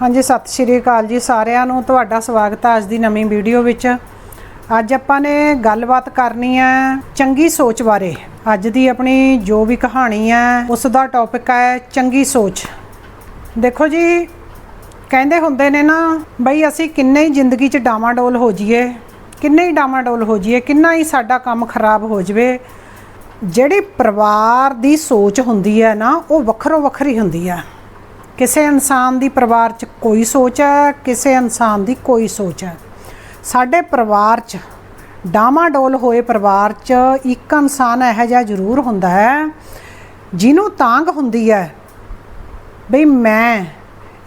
ਹਾਂਜੀ, ਸਤਿ ਸ਼੍ਰੀ ਅਕਾਲ ਜੀ ਸਾਰਿਆਂ ਨੂੰ। ਤੁਹਾਡਾ ਸਵਾਗਤ ਹੈ ਅੱਜ ਦੀ ਨਵੀਂ ਵੀਡੀਓ ਵਿੱਚ। ਅੱਜ ਆਪਾਂ ਨੇ ਗੱਲਬਾਤ ਕਰਨੀ ਹੈ ਚੰਗੀ ਸੋਚ ਬਾਰੇ। ਅੱਜ ਦੀ ਆਪਣੀ ਜੋ ਵੀ ਕਹਾਣੀ ਹੈ, ਉਸ ਦਾ ਟੌਪਿਕ ਹੈ ਚੰਗੀ ਸੋਚ। ਦੇਖੋ ਜੀ, ਕਹਿੰਦੇ ਹੁੰਦੇ ਨੇ ਨਾ, ਬਈ ਅਸੀਂ ਕਿੰਨੇ ਹੀ ਜ਼ਿੰਦਗੀ 'ਚ ਡਾਮਾਡੋਲ ਹੋ ਜਾਈਏ, ਕਿੰਨੇ ਹੀ ਡਾਮਾਡੋਲ ਹੋ ਜਾਈਏ, ਕਿੰਨਾ ਹੀ ਸਾਡਾ ਕੰਮ ਖਰਾਬ ਹੋ ਜਾਵੇ। ਜਿਹੜੀ ਪਰਿਵਾਰ ਦੀ ਸੋਚ ਹੁੰਦੀ ਹੈ ਨਾ, ਉਹ ਵੱਖਰੋ ਵੱਖਰੀ ਹੁੰਦੀ ਹੈ। ਕਿਸੇ ਇਨਸਾਨ ਦੀ ਪਰਿਵਾਰ 'ਚ ਕੋਈ ਸੋਚ ਹੈ, ਕਿਸੇ ਇਨਸਾਨ ਦੀ ਕੋਈ ਸੋਚ ਹੈ। ਸਾਡੇ ਪਰਿਵਾਰ 'ਚ, ਡਾਮਾਡੋਲ ਹੋਏ ਪਰਿਵਾਰ 'ਚ ਇੱਕ ਇਨਸਾਨ ਇਹੋ ਜਿਹਾ ਜ਼ਰੂਰ ਹੁੰਦਾ ਹੈ, ਜਿਹਨੂੰ ਤਾਂਗ ਹੁੰਦੀ ਹੈ ਬਈ ਮੈਂ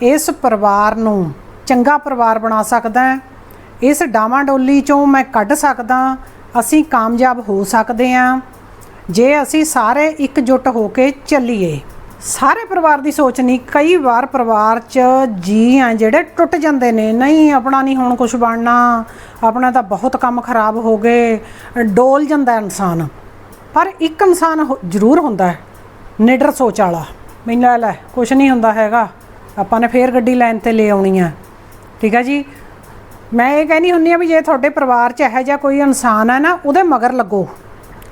ਇਸ ਪਰਿਵਾਰ ਨੂੰ ਚੰਗਾ ਪਰਿਵਾਰ ਬਣਾ ਸਕਦਾ ਇਸ ਡਾਮਾਡੋਲੀ ਚੋਂ ਮੈਂ ਕੱਢ ਸਕਦਾ, ਅਸੀਂ ਕਾਮਯਾਬ ਹੋ ਸਕਦੇ ਹਾਂ, ਜੇ ਅਸੀਂ ਸਾਰੇ ਇਕਜੁੱਟ ਹੋ ਕੇ ਚੱਲੀਏ। ਸਾਰੇ ਪਰਿਵਾਰ ਦੀ ਸੋਚ ਨਹੀਂ, ਕਈ ਵਾਰ ਪਰਿਵਾਰ 'ਚ ਜੀ ਆ ਜਿਹੜੇ ਟੁੱਟ ਜਾਂਦੇ ਨੇ, ਨਹੀਂ, ਆਪਣਾ ਨਹੀਂ ਹੁਣ ਕੁਝ ਬਣਨਾ, ਆਪਣਾ ਤਾਂ ਬਹੁਤ ਕੰਮ ਖਰਾਬ ਹੋ ਗਏ, ਡੋਲ ਜਾਂਦਾ ਇਨਸਾਨ। ਪਰ ਇੱਕ ਇਨਸਾਨ ਜ਼ਰੂਰ ਹੁੰਦਾ ਹੈ, ਨਿਡਰ ਸੋਚ ਵਾਲਾ। ਮੈਨੂੰ ਲੈ ਲੈ ਕੁਝ ਨਹੀਂ ਹੁੰਦਾ ਹੈਗਾ, ਆਪਾਂ ਨੇ ਫੇਰ ਗੱਡੀ ਲਾਈਨ ਤੇ ਲੈ ਆਉਣੀ ਆ। ਠੀਕ ਹੈ ਜੀ? ਮੈਂ ਇਹ ਕਹਿੰਦੀ ਹੁੰਨੀ ਆ ਵੀ ਜੇ ਤੁਹਾਡੇ ਪਰਿਵਾਰ 'ਚ ਇਹੋ ਜਿਹਾ ਕੋਈ ਇਨਸਾਨ ਹੈ ਨਾ, ਉਹਦੇ ਮਗਰ ਲੱਗੋ,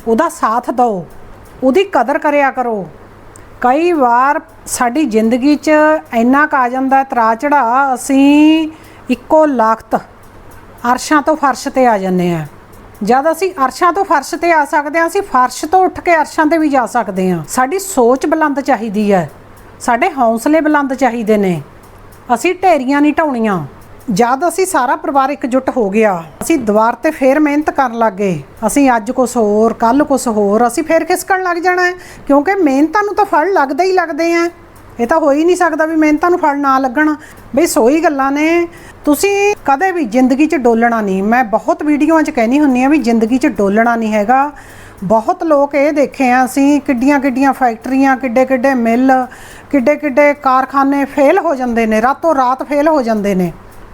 ਉਹਦਾ ਸਾਥ ਦਿਓ, ਉਹਦੀ ਕਦਰ ਕਰਿਆ ਕਰੋ। ਕਈ ਵਾਰ ਸਾਡੀ ਜ਼ਿੰਦਗੀ 'ਚ ਇੰਨਾ ਕੁ ਆ ਜਾਂਦਾ ਤਰਾ ਚੜਾ ਅਸੀਂ ਇੱਕੋ ਲਖਤ ਅਰਸ਼ਾਂ ਤੋਂ ਫਰਸ਼ ਤੇ ਆ ਜੰਨੇ ਆ ਜਦ ਅਸੀਂ ਅਰਸ਼ਾਂ ਤੋਂ ਫਰਸ਼ ਤੇ ਆ ਸਕਦੇ ਹਾਂ, ਅਸੀਂ ਫਰਸ਼ ਤੋਂ ਉੱਠ ਕੇ ਅਰਸ਼ਾਂ ਤੇ ਵੀ ਜਾ ਸਕਦੇ ਹਾਂ। ਸਾਡੀ ਸੋਚ ਬੁਲੰਦ ਚਾਹੀਦੀ ਹੈ। ਸਾਡੇ ਹੌਸਲੇ ਬੁਲੰਦ ਚਾਹੀਦੇ ਨੇ। ਅਸੀਂ ਢੇਰੀਆਂ ਨਹੀਂ ਢਾਉਣੀਆਂ। ਜਦ ਅਸੀਂ ਸਾਰਾ ਪਰਿਵਾਰ ਇਕਜੁੱਟ ਹੋ ਗਿਆ, ਅਸੀਂ ਦੁਬਾਰ ਤੇ ਫੇਰ ਮਿਹਨਤ ਕਰਨ ਲੱਗ। ਗਏ ਅਸੀਂ ਅੱਜ ਕੁਛ ਹੋਰ ਕੱਲ ਕੁਛ ਹੋਰ, ਅਸੀਂ ਫੇਰ ਖਿਸਕਣ ਲੱਗ ਜਾਣਾ ਕਿਉਂਕਿ ਮਿਹਨਤਾਂ ਨੂੰ ਤਾਂ ਫਲ ਲੱਗਦੇ ਹੀ ਲੱਗਦੇ ਆ। ਇਹ ਤਾਂ ਹੋ ਹੀ ਨਹੀਂ ਸਕਦਾ ਵੀ ਮਿਹਨਤਾਂ ਨੂੰ ਫਲ ਨਾ ਲੱਗਣ। ਬਈ ਸੋਈ ਗੱਲਾਂ ਨੇ। ਤੁਸੀਂ ਕਦੇ ਵੀ ਜ਼ਿੰਦਗੀ 'ਚ ਡੋਲਣਾ ਨਹੀਂ। ਮੈਂ ਬਹੁਤ ਵੀਡੀਓਆਂ 'ਚ ਕਹਿਣੀ ਹੁੰਨੀ ਆ ਵੀ ਜ਼ਿੰਦਗੀ 'ਚ ਡੋਲਣਾ ਨਹੀਂ ਹੈਗਾ। ਬਹੁਤ ਲੋਕ ਇਹ ਦੇਖੇ ਆ ਅਸੀਂ, ਕਿੱਡੀਆਂ ਕਿੱਡੀਆਂ ਫੈਕਟਰੀਆਂ, ਕਿੱਡੇ ਕਿੱਡੇ ਮਿੱਲ, ਕਿੱਡੇ ਕਿੱਡੇ ਕਾਰਖਾਨੇ ਫੇਲ ਹੋ ਜਾਂਦੇ ਨੇ, ਰਾਤੋਂ ਰਾਤ ਫੇਲ ਹੋ ਜਾਂਦੇ ਨੇ।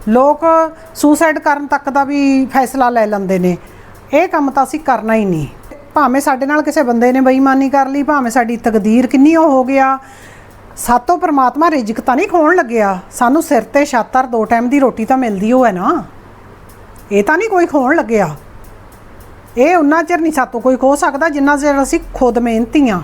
ਲੋਕ ਸੁਸਾਈਡ ਕਰਨ ਤੱਕ ਦਾ ਵੀ ਫੈਸਲਾ ਲੈ ਲੈਂਦੇ ਨੇ। ਇਹ ਕੰਮ ਤਾਂ ਅਸੀਂ ਕਰਨਾ ਹੀ ਨਹੀਂ। ਭਾਵੇਂ ਸਾਡੇ ਨਾਲ ਕਿਸੇ ਬੰਦੇ ਨੇ ਬੇਈਮਾਨੀ ਕਰ ਲਈ, ਭਾਵੇਂ ਸਾਡੀ ਤਕਦੀਰ ਕਿੰਨੀ ਉਹ ਹੋ ਗਿਆ, ਸਾਤੋਂ ਪ੍ਰਮਾਤਮਾ ਰਿਜ਼ਕ ਤਾਂ ਨਹੀਂ ਖੋਣ ਲੱਗਿਆ। ਸਾਨੂੰ ਸਿਰ ਤੇ ਛਾਤਰ ਦੋ ਟਾਈਮ ਦੀ ਰੋਟੀ ਤਾਂ ਮਿਲਦੀ ਹੋ ਨਾ। ਇਹ ਤਾਂ ਨਹੀਂ ਕੋਈ ਖੋਣ ਲੱਗਿਆ। ਇਹ ਉਹਨਾਂ ਚਿਰ ਨਹੀਂ ਸਾਤੋਂ ਕੋਈ ਖੋ ਸਕਦਾ, ਜਿੰਨਾ ਚਿਰ ਅਸੀਂ ਖੁਦ ਮਿਹਨਤੀ ਹਾਂ।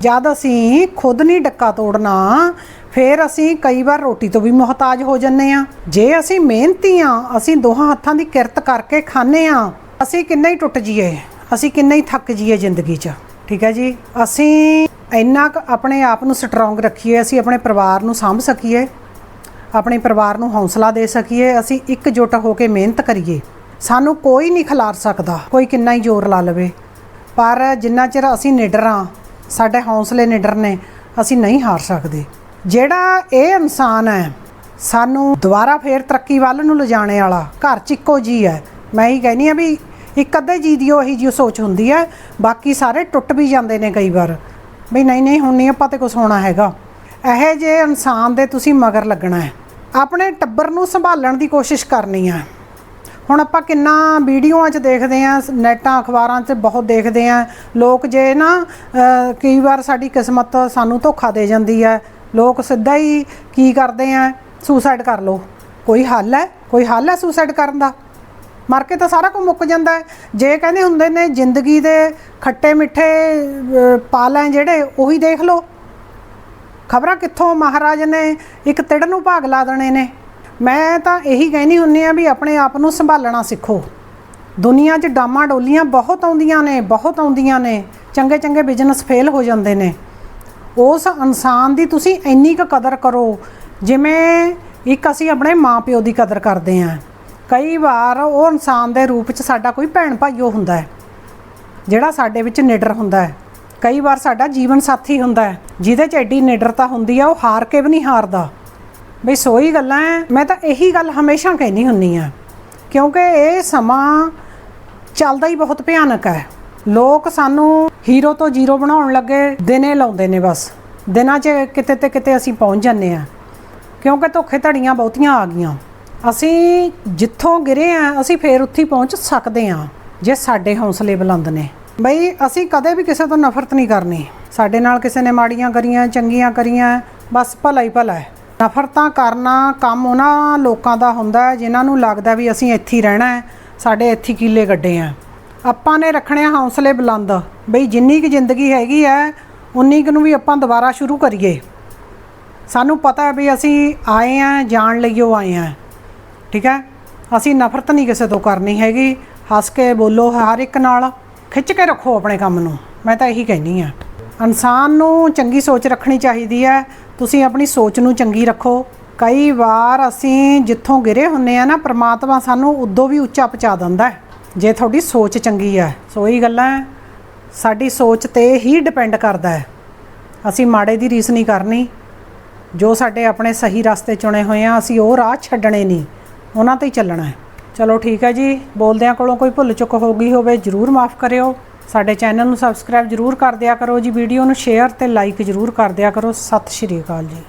ਜਦ ਅਸੀਂ ਖੁਦ ਨਹੀਂ ਡੱਕਾ ਤੋੜਨਾ, ਫਿਰ ਅਸੀਂ ਕਈ ਵਾਰ ਰੋਟੀ ਤੋਂ ਵੀ ਮੁਹਤਾਜ ਹੋ ਜੰਨੇ ਆ ਜੇ ਅਸੀਂ ਮਿਹਨਤੀ ਆ ਅਸੀਂ ਦੋਹਾਂ ਹੱਥਾਂ ਦੀ ਕਿਰਤ ਕਰਕੇ ਖਾਣੇ ਆ ਅਸੀਂ ਕਿੰਨਾ ਹੀ ਟੁੱਟ ਜੀਏ ਅਸੀਂ ਕਿੰਨਾ ਹੀ ਥੱਕ ਜੀਏ ਜ਼ਿੰਦਗੀ 'ਚ। ਠੀਕ ਹੈ ਜੀ? ਅਸੀਂ ਇੰਨਾ ਕੁ ਆਪਣੇ ਆਪ ਨੂੰ ਸਟਰੋਂਗ ਰੱਖੀਏ, ਅਸੀਂ ਆਪਣੇ ਪਰਿਵਾਰ ਨੂੰ ਸਾਂਭ ਸਕੀਏ, ਆਪਣੇ ਪਰਿਵਾਰ ਨੂੰ ਹੌਸਲਾ ਦੇ ਸਕੀਏ, ਅਸੀਂ ਇਕਜੁੱਟ ਹੋ ਕੇ ਮਿਹਨਤ ਕਰੀਏ। ਸਾਨੂੰ ਕੋਈ ਨਹੀਂ ਖਿਲਾਰ ਸਕਦਾ, ਕੋਈ ਕਿੰਨਾ ਹੀ ਜ਼ੋਰ ਲਾ ਲਵੇ। ਪਰ ਜਿੰਨਾ ਚਿਰ ਅਸੀਂ ਨਿਡਰਾਂ ਸਾਡੇ ਹੌਸਲੇ ਨਿਡਰ ਨੇ, ਅਸੀਂ ਨਹੀਂ ਹਾਰ ਸਕਦੇ। ਜਿਹੜਾ ਇਹ ਇਨਸਾਨ ਹੈ, ਸਾਨੂੰ ਦੁਬਾਰਾ ਫੇਰ ਤਰੱਕੀ ਵੱਲ ਨੂੰ ਲਿਜਾਣੇ ਵਾਲਾ, ਘਰ 'ਚ ਇੱਕੋ ਜੀ ਹੈ। ਮੈਂ ਹੀ ਕਹਿੰਦੀ ਆ ਵੀ ਇੱਕ ਅੱਧੇ ਜੀ ਦੀ ਉਹੀ ਜਿਹੀ ਸੋਚ ਹੁੰਦੀ ਹੈ। ਬਾਕੀ ਸਾਰੇ ਟੁੱਟ ਵੀ ਜਾਂਦੇ ਨੇ ਕਈ ਵਾਰ। ਵੀ ਨਹੀਂ ਨਹੀਂ, ਹੁਣ ਨਹੀਂ ਆਪਾਂ ਤੇ ਕੁਝ ਹੋਣਾ ਹੈਗਾ। ਇਹੋ ਜਿਹੇ ਇਨਸਾਨ ਦੇ ਤੁਸੀਂ ਮਗਰ ਲੱਗਣਾ ਹੈ, ਆਪਣੇ ਟੱਬਰ ਨੂੰ ਸੰਭਾਲਣ ਦੀ ਕੋਸ਼ਿਸ਼ ਕਰਨੀ ਹੈ। ਹੁਣ ਆਪਾਂ ਕਿੰਨਾ ਵੀਡੀਓਆਂ 'ਚ ਦੇਖਦੇ ਆਂ ਨੈਟਾਂ, ਅਖਬਾਰਾਂ 'ਚ ਬਹੁਤ ਦੇਖਦੇ ਆਂ ਲੋਕ ਜੇ ਨਾ ਕਈ ਵਾਰ ਸਾਡੀ ਕਿਸਮਤ ਸਾਨੂੰ ਧੋਖਾ ਦੇ ਜਾਂਦੀ ਹੈ। ਲੋਕ ਸਿੱਧਾ ਹੀ ਕੀ ਕਰਦੇ ਆ ਸੁਸਾਈਡ ਕਰ ਲਓ। ਕੋਈ ਹੱਲ ਹੈ? ਕੋਈ ਹੱਲ ਹੈ ਸੁਸਾਈਡ ਕਰਨ ਦਾ? ਮਰ ਕੇ ਤਾਂ ਸਾਰਾ ਕੁਝ ਮੁੱਕ ਜਾਂਦਾ ਹੈ। ਜੇ ਕਹਿੰਦੇ ਹੁੰਦੇ ਨੇ, ਜ਼ਿੰਦਗੀ ਦੇ ਖੱਟੇ ਮਿੱਠੇ ਪਾਲ ਹੈ ਜਿਹੜੇ, ਉਹੀ ਦੇਖ ਲਓ। ਖਬਰਾਂ ਕਿੱਥੋਂ ਮਹਾਰਾਜ ਨੇ ਇੱਕ ਤਿੜ ਨੂੰ ਭਾਗ ਲਾ ਦੇਣੇ ਨੇ। ਮੈਂ ਤਾਂ ਇਹੀ ਕਹਿਣੀ ਹੁੰਨੀ ਆ ਵੀ ਆਪਣੇ ਆਪ ਨੂੰ ਸੰਭਾਲਣਾ ਸਿੱਖੋ। ਦੁਨੀਆ 'ਚ ਡਾਮਾ ਡੋਲੀਆਂ ਬਹੁਤ ਆਉਂਦੀਆਂ ਨੇ, ਬਹੁਤ ਆਉਂਦੀਆਂ ਨੇ। ਚੰਗੇ ਚੰਗੇ ਬਿਜ਼ਨਸ ਫੇਲ ਹੋ ਜਾਂਦੇ ਨੇ। ਉਸ ਇਨਸਾਨ ਦੀ ਤੁਸੀਂ ਇੰਨੀ ਕੁ ਕਦਰ ਕਰੋ, ਜਿਵੇਂ ਇੱਕ ਅਸੀਂ ਆਪਣੇ ਮਾਪਿਓ ਦੀ ਕਦਰ ਕਰਦੇ ਆਂ ਕਈ ਵਾਰ ਉਹ ਇਨਸਾਨ ਦੇ ਰੂਪ 'ਚ ਸਾਡਾ ਕੋਈ ਭੈਣ ਭਾਈਓ ਹੁੰਦਾ ਹੈ, ਜਿਹੜਾ ਸਾਡੇ ਵਿੱਚ ਨਿਡਰ ਹੁੰਦਾ ਹੈ। ਕਈ ਵਾਰ ਸਾਡਾ ਜੀਵਨ ਸਾਥੀ ਹੁੰਦਾ ਹੈ, ਜਿਹਦੇ 'ਚ ਐਡੀ ਨਿਡਰਤਾ ਹੁੰਦੀ ਆ, ਉਹ ਹਾਰ ਕੇ ਵੀ ਨਹੀਂ ਹਾਰਦਾ। ਬਈ ਸੋਈ ਗੱਲਾਂ ਹੈ ਮੈਂ ਤਾਂ ਇਹੀ ਗੱਲ ਹਮੇਸ਼ਾ ਕਹਿਣੀ ਹੁੰਨੀ ਆ, ਕਿਉਂਕਿ ਇਹ ਸਮਾਂ ਚੱਲਦਾ ਹੀ ਬਹੁਤ ਭਿਆਨਕ ਹੈ ਲੋਕ ਸਾਨੂੰ ਹੀਰੋ ਤੋਂ ਜ਼ੀਰੋ ਬਣਾਉਣ ਲੱਗੇ, ਦਿਨੇ ਲਾਉਂਦੇ ਨੇ ਬਸ। ਦਿਨਾਂ 'ਚ ਕਿਤੇ ਤੇ ਕਿਤੇ ਅਸੀਂ ਪਹੁੰਚ ਜਾਂਦੇ ਆ, ਕਿਉਂਕਿ ਧੋਖੇ ਧੜੀਆਂ ਬਹੁਤੀਆਂ ਆ ਗਈਆਂ। ਅਸੀਂ ਜਿੱਥੋਂ ਗਿਰੇ ਆ, ਅਸੀਂ ਫੇਰ ਉੱਥੇ ਪਹੁੰਚ ਸਕਦੇ ਆ, ਜੇ ਸਾਡੇ ਹੌਸਲੇ ਬੁਲੰਦ ਨੇ। ਬਈ ਅਸੀਂ ਕਦੇ ਵੀ ਕਿਸੇ ਤੋਂ ਨਫ਼ਰਤ ਨਹੀਂ ਕਰਨੀ। ਸਾਡੇ ਨਾਲ ਕਿਸੇ ਨੇ ਮਾੜੀਆਂ ਕਰੀਆਂ, ਚੰਗੀਆਂ ਕਰੀਆਂ, ਬਸ ਭਲਾ ਹੀ ਭਲਾ ਹੈ ਨਫ਼ਰਤਾਂ ਕਰਨਾ ਕੰਮ ਉਹਨਾਂ ਲੋਕਾਂ ਦਾ ਹੁੰਦਾ ਹੈ, ਜਿਨ੍ਹਾਂ ਨੂੰ ਲੱਗਦਾ ਵੀ ਅਸੀਂ ਇੱਥੇ ਹੀ ਰਹਿਣਾ ਹੈ, ਸਾਡੇ ਇੱਥੇ ਕਿੱਲੇ ਕੀਲੇ ਗੱਡੇ ਆ। ਆਪਾਂ ਨੇ ਰੱਖਣੇ ਆ ਹੌਸਲੇ ਬੁਲੰਦ। ਬਈ ਜਿੰਨੀ ਕੁ ਜ਼ਿੰਦਗੀ ਹੈਗੀ ਹੈ, ਉਨੀ ਕੁ ਨੂੰ ਵੀ ਆਪਾਂ ਦੁਬਾਰਾ ਸ਼ੁਰੂ ਕਰੀਏ। ਸਾਨੂੰ ਪਤਾ ਹੈ ਵੀ ਅਸੀਂ ਆਏ ਆ, ਜਾਣ ਲਈ ਉਹ ਆਏ ਆ। ਠੀਕ ਹੈ? ਅਸੀਂ ਨਫ਼ਰਤ ਨਹੀਂ ਕਿਸੇ ਤੋਂ ਕਰਨੀ ਹੈਗੀ। ਹੱਸ ਕੇ ਬੋਲੋ ਹਰ ਇੱਕ ਨਾਲ। ਖਿੱਚ ਕੇ ਰੱਖੋ ਆਪਣੇ ਕੰਮ ਨੂੰ। ਮੈਂ ਤਾਂ ਇਹੀ ਕਹਿਨੀ ਆ ਇਨਸਾਨ ਨੂੰ ਚੰਗੀ ਸੋਚ ਰੱਖਣੀ ਚਾਹੀਦੀ ਹੈ। ਤੁਸੀਂ ਆਪਣੀ ਸੋਚ ਨੂੰ ਚੰਗੀ ਰੱਖੋ। ਕਈ ਵਾਰ ਅਸੀਂ ਜਿੱਥੋਂ ਗਿਰੇ ਹੁੰਨੇ ਆ ਨਾ, ਪ੍ਰਮਾਤਮਾ ਸਾਨੂੰ ਉਦੋਂ ਵੀ ਉੱਚਾ ਪਹੁੰਚਾ ਦਿੰਦਾ ਹੈ, ਜੇ ਤੁਹਾਡੀ ਸੋਚ ਚੰਗੀ ਹੈ। ਸੋ ਇਹ ਗੱਲਾਂ ਸਾਡੀ ਸੋਚ ਤੇ ਹੀ ਡਿਪੈਂਡ ਕਰਦਾ ਹੈ। ਅਸੀਂ ਮਾੜੇ ਦੀ ਰੀਸ ਨਹੀਂ ਕਰਨੀ। ਜੋ ਸਾਡੇ ਆਪਣੇ ਸਹੀ ਰਸਤੇ ਚੁਣੇ ਹੋਏ ਆ, ਅਸੀਂ ਉਹ ਰਾਹ ਛੱਡਣੇ ਨਹੀਂ। ਉਹਨਾਂ ਤੇ ਹੀ ਚੱਲਣਾ ਹੈ। ਚਲੋ ਠੀਕ ਹੈ ਜੀ, ਬੋਲਦਿਆਂ ਕੋਲੋਂ ਕੋਈ ਭੁੱਲ ਚੁੱਕ ਹੋ ਗਈ ਹੋਵੇ, ਜਰੂਰ ਮਾਫ ਕਰਿਓ। ਸਾਡੇ ਚੈਨਲ ਨੂੰ ਸਬਸਕ੍ਰਾਈਬ ਜਰੂਰ ਕਰ ਦਿਆ ਕਰੋ ਜੀ। ਵੀਡੀਓ ਨੂੰ ਸ਼ੇਅਰ ਤੇ ਲਾਈਕ ਜਰੂਰ ਕਰ ਦਿਆ ਕਰੋ। ਸਤਿ ਸ਼੍ਰੀ ਅਕਾਲ ਜੀ।